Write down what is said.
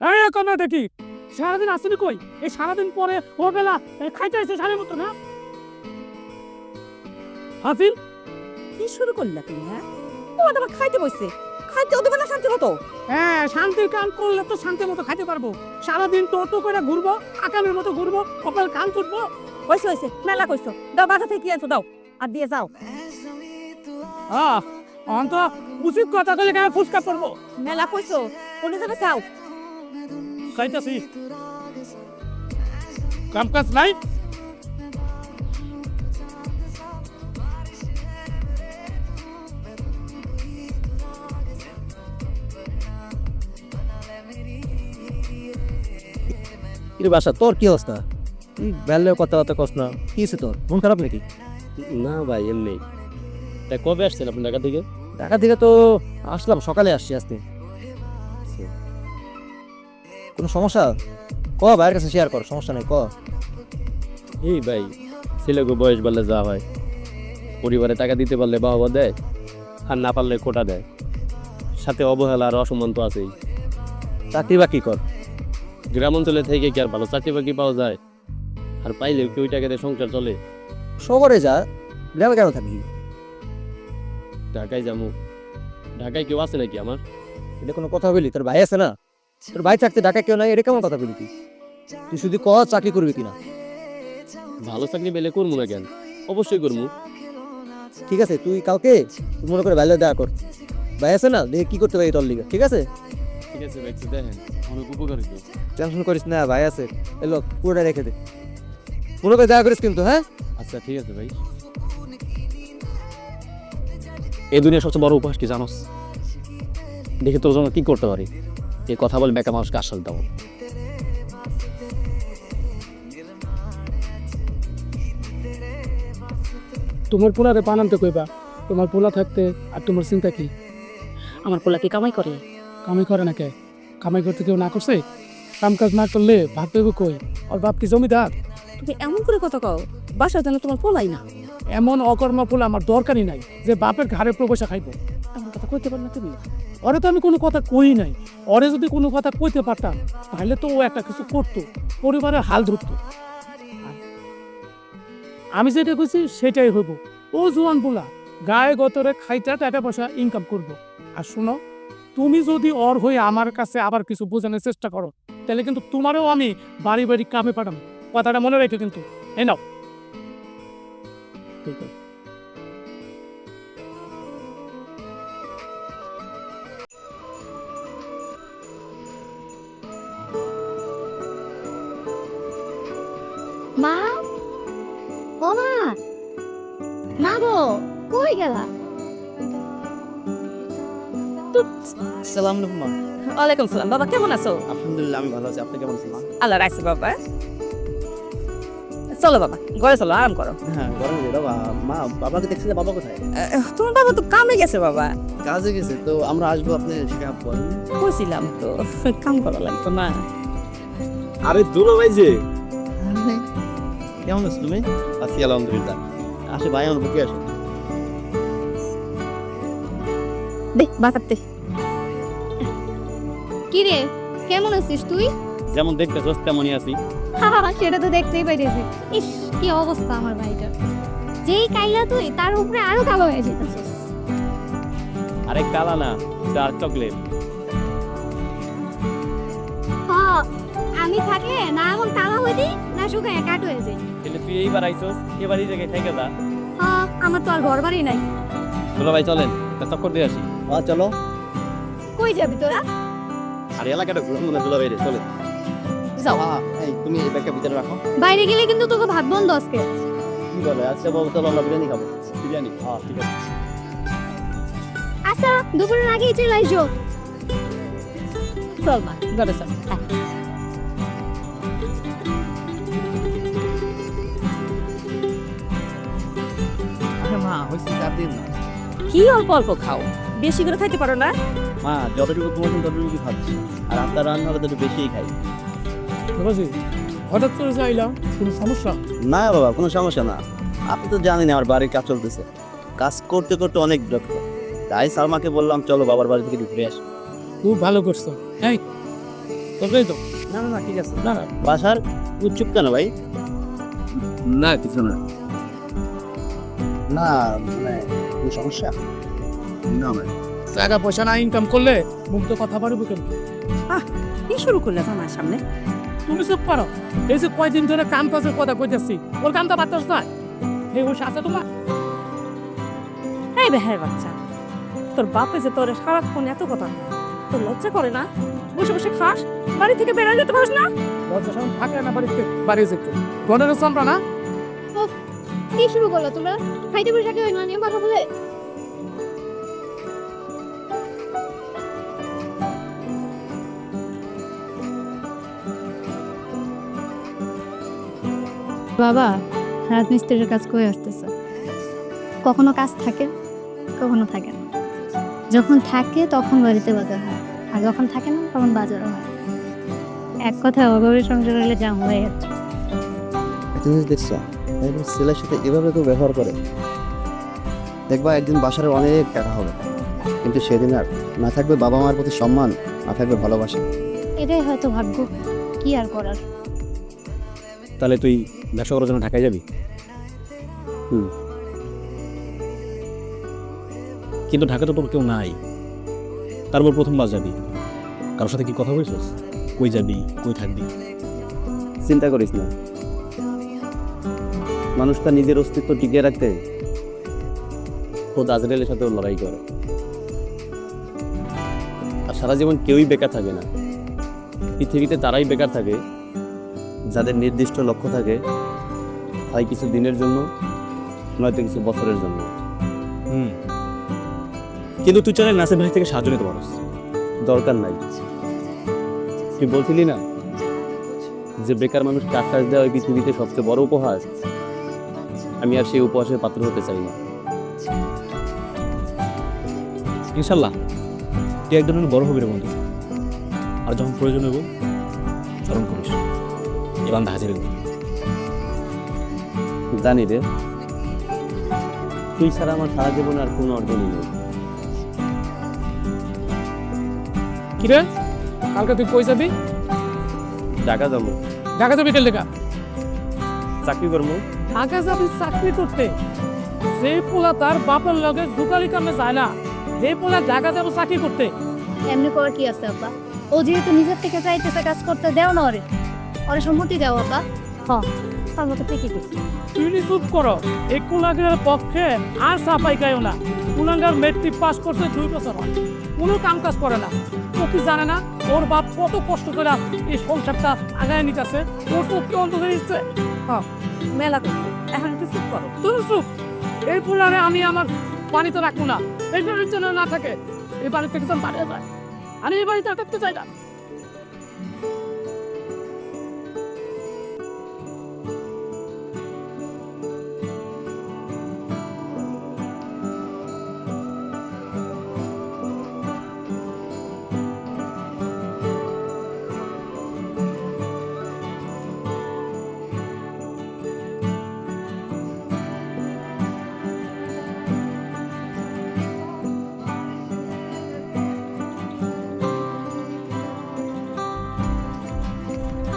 এখন দেখি। সারাদিন আসেনি কই? এই সারাদিন পরে ও বেলা খাইতে আসছে সাড়ে মতো না? হাসিল? কি শুরু করলা তুমি হ্যাঁ? তোমার আবার খাইতে বসছে খাইতে দেবে না শান্তি মতো হ্যাঁ শান্তির কাম করলে তো শান্তি মতো খাইতে পারব। সারাদিন টোটো করে ঘুরবো আকামের মতো ঘুরবো কপাল কান চুটবো হয়েছে হয়েছে মেলা কইছো। দাও বাসা থেকে কি আনছো দাও। আর দিয়ে যাও। আহ অন্ত উচিত কথা কইলে কেন ফুসকা পড়ব। মেলা কইছো কোনে যাবে চাও। খাইতেছি। কাম কাজ নাই? কিরে বাসা তোর কি অবস্থা? তুই বেলে কথাবার্তা কস না কি হয়েছে তোর? মন খারাপ নাকি? না ভাই এমনি। তা কবে আসছেন আপনি ঢাকা থেকে ঢাকা থেকে তো আসলাম সকালে আসছি আজকে। কোনো সমস্যা? ক ভাইয়ের কাছে শেয়ার কর সমস্যা নেই ক। এই ভাই ছেলেকে বয়স বাড়লে যা হয়। পরিবারে টাকা দিতে পারলে বাবা দেয় আর না পারলে কোটা দেয়। সাথে অবহেলা আর অসম্মান তো আছেই। চাকরি বাকরি কর। গ্রাম অঞ্চলে থেকে কি আর ভালো চাকরি বাকরি পাওয়া যায়? আর পাইলেও কি ওই টাকা দিয়ে সংসার চলে? শহরে যা গ্রামে কেন থাকবি? ঢাকায় যাব ঢাকায় কেউ আছে নাকি আমার? এটা কোনো কথা বলি তোর ভাই আছে না? তোর ভাই থাকতে ঢাকা কেউ নাই এটা কেমন কথা বলি তুই? তুই শুধু ক চাকরি করবি কিনা। ভালো চাকরি পেলে করব না কেন? অবশ্যই করব। ঠিক আছে তুই কাউকে মনে করে ভাইলে দেখা কর। ভাই আছে না? দেখে কি করতে পারি তোর লিগে ঠিক আছে? ঠিক আছে ভাই একটু দেখেন। অনেক উপকার টেনশন করিস না ভাই আছে। এলো পুরোটা রেখে দে। মনে করে দেখা করিস কিন্তু হ্যাঁ? আচ্ছা ঠিক আছে ভাই। এই দুনিয়ার সবচেয়ে বড় উপহাস কি জানোস? দেখে তোর জন্য কি করতে পারি। এই কথা বলে বেকা মানুষকে আশ্বাস দাও তোমার পোলারে বানানতে কইবা? তোমার পোলা থাকতে আর তোমার চিন্তা কি? আমার পোলা কি কামাই করে? কামাই করে না কে? কামাই করতে কেউ না করছে? কাম কাজ না করলে ভাত পেবে কই? আর বাপ কি জমিদার? তুমি এমন করে কথা কও বাসা যেন তোমার পোলাই না। এমন অকর্মা পোলা আমার দরকারই নাই যে বাপের ঘাড়ে প্রবেশা খাইবো। এমন কথা কইতে পার না তুমি। ওরে তো আমি কোনো কথা কই নাই। ওরে যদি কোনো কথা কইতে পারতাম, তাহলে তো ও একটা কিছু করতো, পরিবারের হাল ধরতো। আমি যেটা কইছি সেটাই হইব। ও জোয়ান পোলা, গায়ে গতরে খাইটা টাকা পয়সা ইনকাম করব। আর শোনো, তুমি যদি ওর হয়ে আমার কাছে আবার কিছু বোঝানোর চেষ্টা করো, তাহলে কিন্তু তোমারও আমি বাড়ি বাড়ি কামে পাঠাবো। কথাটা মনে রেখো কিন্তু। এই নাও। ঠিক আছে। মা? ও মা? মা গো কই গেলা? সালাম আলাইকুম মা। ওয়ালাইকুম সালাম। বাবা কেমন আছো? আলহামদুলিল্লাহ আমি ভালো আছি। আপনি কেমন আছেন মা? আল্লাহ রাখছে বাবা। চলো বাবা ঘরে চলো আরাম করো। হ্যাঁ গরম দিল মা বাবাকে দেখছি বাবা কোথায়? তোমার বাবা তো কামে গেছে বাবা। কাজে গেছে তো আমরা আসব আপনি সেটা বলেন বলছিলাম তো কাম করা লাগতো না আরে দুলো ভাই যে কেমন আছো তুমি? আছি আলহামদুলিল্লাহ। আসে ভাই আমার বুকে আসে। দে বাঁচাতে। কি রে কেমন আছিস তুই? যেমন দেখতেছস তেমনই আছি। সেটা তো দেখতেই পাইতেছি। ইস কি অবস্থা আমার ভাইটার। যেই কাইলা তুই তার উপরে আরও কালো হয়ে যেতেছিস। আরে কালা না ডার্ক চকলেট আমি থাকলে না এমন কালো হয়ে দিই না শুকায় কাট হয়ে যায়। তাহলে তুই এইবার আইছস এবার এই জায়গায় থেকে যা। হ আমার তো আর ঘর বাড়ি নাই। দুলো ভাই চলেন একটা চক্কর দিয়ে আসি। হ্যাঁ চলো। কই যাবি তোরা? আর এলাকাটা ঘুরে মনে দুলো ভাই রে চলে যাও। হ্যাঁ এই তুমি এই ব্যাগটা ভিতরে রাখো। বাইরে গেলে কিন্তু তোকে ভাত বন্ধ আজকে। কি বলে আচ্ছা বাবু চলো আমরা বিরিয়ানি খাব। বিরিয়ানি? হ্যাঁ ঠিক আছে। আচ্ছা দুপুরের আগেই চলে আসো চল মা ঘরে চল। আয়। চার দিন না। কি অল্প অল্প খাও? বেশি করে খাইতে পারো না? মা যতটুকু তোমার ততটুকু খাচ্ছি। আর আপনার রান্না হলে তো একটু বেশিই খাই। হঠাৎ করে যাইলাম কোনো সমস্যা? না বাবা কোনো সমস্যা না। আপনি তো জানেন আমার বাড়ির কাজ চলতেছে। কাজ করতে করতে অনেক বিরক্ত। তাই সালমাকে বললাম চলো বাবার বাড়ি থেকে ঘুরে আসি। খুব ভালো করছ। এই তবেই তো। না না না ঠিক আছে। না না। বাসার? উচ্চুপ কেন ভাই? না কিছু না। না মানে কোনো সমস্যা? না টাকা পয়সা না ইনকাম করলে মুগ্ধ কথা পারব কেন? কি শুরু করলে আমার সামনে? তুমি চুপ করো। এই যে কয়দিন ধরে কাম কাজের কথা কইতেছি ওর কামটা বাতাস না এই বসে আছে তোমার? এই বেহার বাচ্চা তোর বাপে যে তোর সারাক্ষণ এত কথা তোর লজ্জা করে না? বসে বসে খাস বাড়ি থেকে বেরোয় যেতে পারিস না? লজ্জা থাকে না বাড়িতে বাড়ি যেতে। চামড়া না? কি শুরু করল তোমরা খাইতে বসে থাকি না নিয়ে কথা বলে। বাবা রাজমিস্ত্রির কাজ করে আসতেছে? কখনো কাজ থাকে কখনো থাকে না। যখন থাকে তখন বাড়িতে বাজার হয়। আর যখন থাকে না তখন বাজার হয়। এক কথায় অভাবের সংসার হলে যা হয়ে যাচ্ছে দেখছ একদম ছেলের সাথে এভাবে কেউ ব্যবহার করে দেখবা একদিন বাসার অনেক টাকা হবে। কিন্তু সেদিন আর না থাকবে বাবা মার প্রতি সম্মান না থাকবে ভালোবাসা। এটাই হয়তো ভাগ্য কি আর করার? তাহলে তুই ব্যবসা করার জন্য ঢাকায় যাবি? হুম। কিন্তু ঢাকাতে তোর কেউ নাই। তারপর প্রথমবার যাবি। কারোর সাথে কি কথা বলছিস? কই যাবি? কই থাকবি? চিন্তা করিস না। মানুষ তার নিজের অস্তিত্ব টিকিয়ে রাখতে খোদ আজরাইলের সাথেও লড়াই করে। আর সারা জীবন কেউই বেকার থাকে না। পৃথিবীতে তারাই বেকার থাকে যাদের নির্দিষ্ট লক্ষ্য থাকে হয় কিছু দিনের জন্য নয়তো কিছু বছরের জন্য। হুম। কিন্তু তুই চাইলে নাসির ভাই থেকে সাহায্য নিতে পারস। দরকার নাই। তুই বলছিলি না যে বেকার মানুষকে আশ্বাস দেওয়া এই পৃথিবীতে সবচেয়ে বড় উপহার? আমি আর সেই উপহাসের পাত্র হতে চাই না। ইনশাল্লাহ তুই এক ধরনের বড় হবি রে বন্ধু। আর যখন প্রয়োজন হব স্মরণ করিস। এবার হাজির হবি জানি রে তুই ছাড়া আমার সারা জীবনে আর কোনো অর্জনই নেই। কিরে কালকে তুই কই যাবি? টাকা যাব। ঢাকা যাবি কেন লেখা চাকরি করব। ঢাকা যাবি চাকরি করতে যে পোলা তার বাপের লগে জুকারি কামে যায় না। যে পোলা ঢাকা যাব চাকরি করতে। এমনি করার কি আছে আব্বা? ও যেহেতু নিজের থেকে চাইতেছে কাজ করতে দেও না ওরে। ওরে সম্মতি দাও আব্বা। হ তার মতো ঠিকই করছি তুমি চুপ করো। এই কুলাঙ্গার পক্ষে আর সাফাই গায়ও না। কুলাঙ্গার মেট্রিক পাস করছে দুই বছর হয়। কোনো কাম কাজ করে না। ও কি জানে না? ওর বাপ কত কষ্ট করে এই সংসারটা আগায় নিতেছে। ওর চোখ কি অন্ধ হয়ে দিচ্ছে মেলা করছে। এখন একটু চুপ করো। তুমি চুপ। এই ফুলারে আমি আমার বাড়িতে রাখব না। এই জন্য না থাকে। এই বাড়ি থেকে সব বাড়িয়ে যায়। আমি এই বাড়িতে থাকতে চাই না।